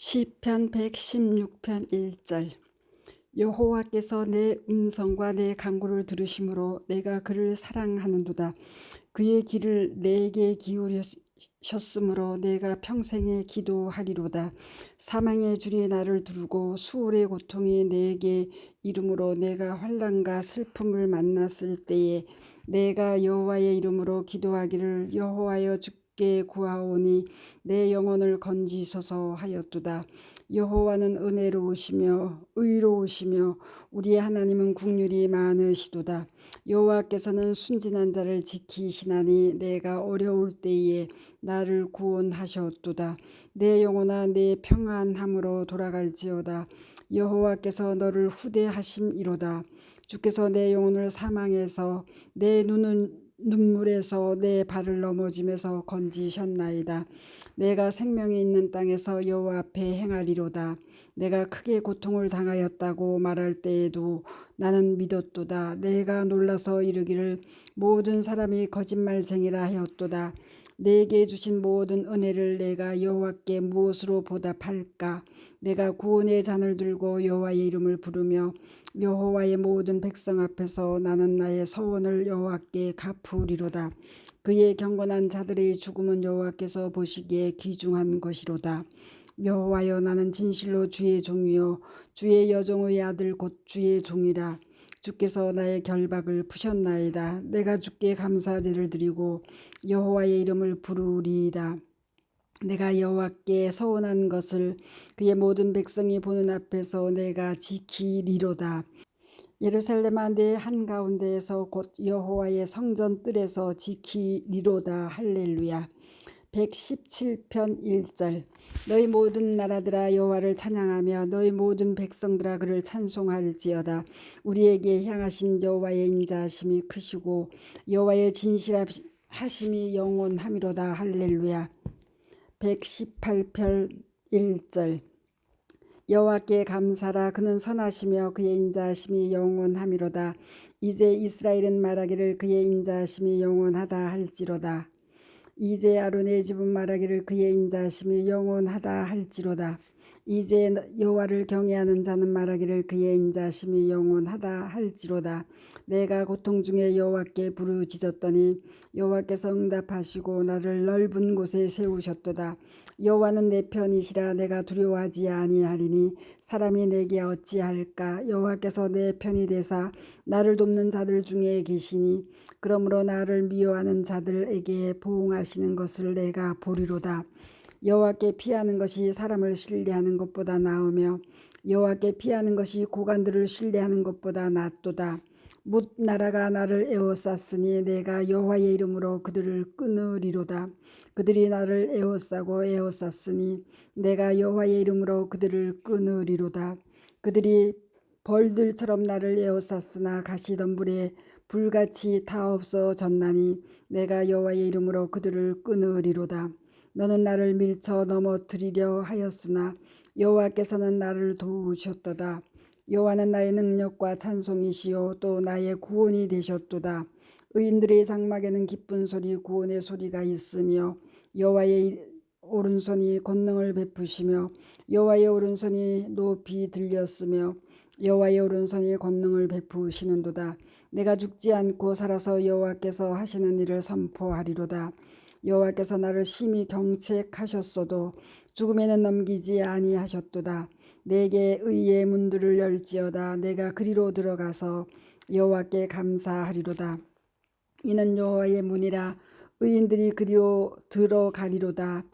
시편 116편 1절 여호와께서 내 음성과 내 간구를 들으심으로 내가 그를 사랑하는도다. 그의 길을 내게 기울이셨으므로 내가 평생에 기도하리로다. 사망의 줄이 나를 두르고 수월의 고통이 내게 이름으로 내가 환란과 슬픔을 만났을 때에 내가 여호와의 이름으로 기도하기를 여호와여 주 주께 구하오니 내 영혼을 건지소서 하였도다. 여호와는 은혜로우시며 의로우시며 우리의 하나님은 국률이 많으시도다. 여호와께서는 순진한 자를 지키시나니 내가 어려울 때에 나를 구원하셨도다. 내 영혼아 내 평안함으로 돌아갈지어다. 여호와께서 너를 후대하심이로다. 주께서 내 영혼을 사망해서 내 눈은 눈물에서 내 발을 넘어짐에서 건지셨나이다. 내가 생명이 있는 땅에서 여호와 앞에 행하리로다. 내가 크게 고통을 당하였다고 말할 때에도 나는 믿었도다. 내가 놀라서 이르기를 모든 사람이 거짓말쟁이라 하였도다. 내게 주신 모든 은혜를 내가 여호와께 무엇으로 보답할까? 내가 구원의 잔을 들고 여호와의 이름을 부르며 여호와의 모든 백성 앞에서 나는 나의 서원을 여호와께 갚으 리로다. 그의 경건한 자들의 죽음은 여호와께서 보시기에 귀중한 것이로다. 여호와여 나는 진실로 주의 종이요 주의 여종의 아들 곧 주의 종이라. 주께서 나의 결박을 푸셨나이다. 내가 주께 감사제를 드리고 여호와의 이름을 부르리이다. 내가 여호와께 서원한 것을 그의 모든 백성이 보는 앞에서 내가 지키리로다. 예루살렘아 내 한가운데에서 곧 여호와의 성전 뜰에서 지키리로다. 할렐루야. 117편 1절. 너희 모든 나라들아 여호와를 찬양하며 너희 모든 백성들아 그를 찬송할지어다. 우리에게 향하신 여호와의 인자하심이 크시고 여호와의 진실하심이 영원함이로다. 할렐루야. 118편 1절 여호와께 감사라. 그는 선하시며 그의 인자하심이 영원함이로다. 이제 이스라엘은 말하기를 그의 인자하심이 영원하다 할지로다. 이제 아론의 집은 말하기를 그의 인자심이 영원하다 할지로다. 이제 여호와를 경외하는 자는 말하기를 그의 인자심이 영원하다 할지로다. 내가 고통 중에 여호와께 부르짖었더니 여호와께서 응답하시고 나를 넓은 곳에 세우셨도다. 여호와는 내 편이시라 내가 두려워하지 아니하리니 사람이 내게 어찌할까 여호와께서 내 편이 되사 나를 돕는 자들 중에 계시니 그러므로 나를 미워하는 자들에게 보응하시는 것을 내가 보리로다. 여호와께 피하는 것이 사람을 신뢰하는 것보다 나으며 여호와께 피하는 것이 고관들을 신뢰하는 것보다 낫도다. 뭇 나라가 나를 에워쌌으니 내가 여호와의 이름으로 그들을 끊으리로다. 그들이 나를 에워싸고 에워쌌으니 내가 여호와의 이름으로 그들을 끊으리로다. 그들이 벌들처럼 나를 에워쌌으나 가시덤불에 불같이 다 없어졌나니 내가 여호와의 이름으로 그들을 끊으리로다. 너는 나를 밀쳐 넘어뜨리려 하였으나 여호와께서는 나를 도우셨도다. 여호와는 나의 능력과 찬송이시요 또 나의 구원이 되셨도다. 의인들의 장막에는 기쁜 소리 구원의 소리가 있으며 여호와의 오른손이 권능을 베푸시며 여호와의 오른손이 높이 들렸으며 여호와의 오른손이 권능을 베푸시는도다. 내가 죽지 않고 살아서 여호와께서 하시는 일을 선포하리로다. 여호와께서 나를 심히 경책하셨어도 죽음에는 넘기지 아니하셨도다. 내게 의의 문들을 열지어다. 내가 그리로 들어가서 여호와께 감사하리로다. 이는 여호와의 문이라 의인들이 그리로 들어가리로다.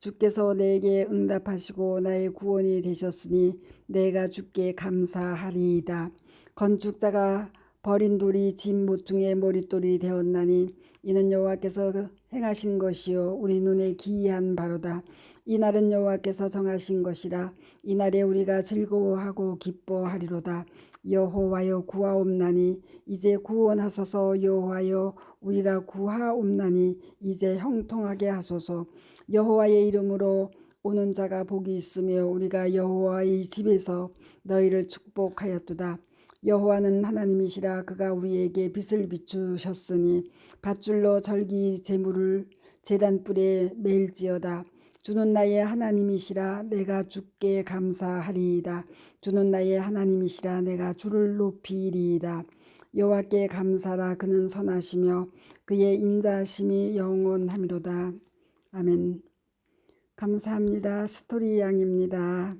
주께서 내게 응답하시고 나의 구원이 되셨으니 내가 주께 감사하리이다. 건축자가 버린 돌이 진 모퉁이의 머릿돌이 되었나니 이는 여호와께서 행하신 것이요 우리 눈에 기이한 바로다. 이 날은 여호와께서 정하신 것이라 이 날에 우리가 즐거워하고 기뻐하리로다. 여호와여 구하옵나니 이제 구원하소서 여호와여 우리가 구하옵나니 이제 형통하게 하소서 여호와의 이름으로 오는 자가 복이 있으며 우리가 여호와의 집에서 너희를 축복하였도다. 여호와는 하나님이시라 그가 우리에게 빛을 비추셨으니 밧줄로 절기 제물을 제단 뿔에 맬지어다 주는 나의 하나님이시라 내가 주께 감사하리이다. 주는 나의 하나님이시라 내가 주를 높이리이다. 여호와께 감사라 그는 선하시며 그의 인자심이 영원함이로다. 아멘. 감사합니다. 스토리 양입니다.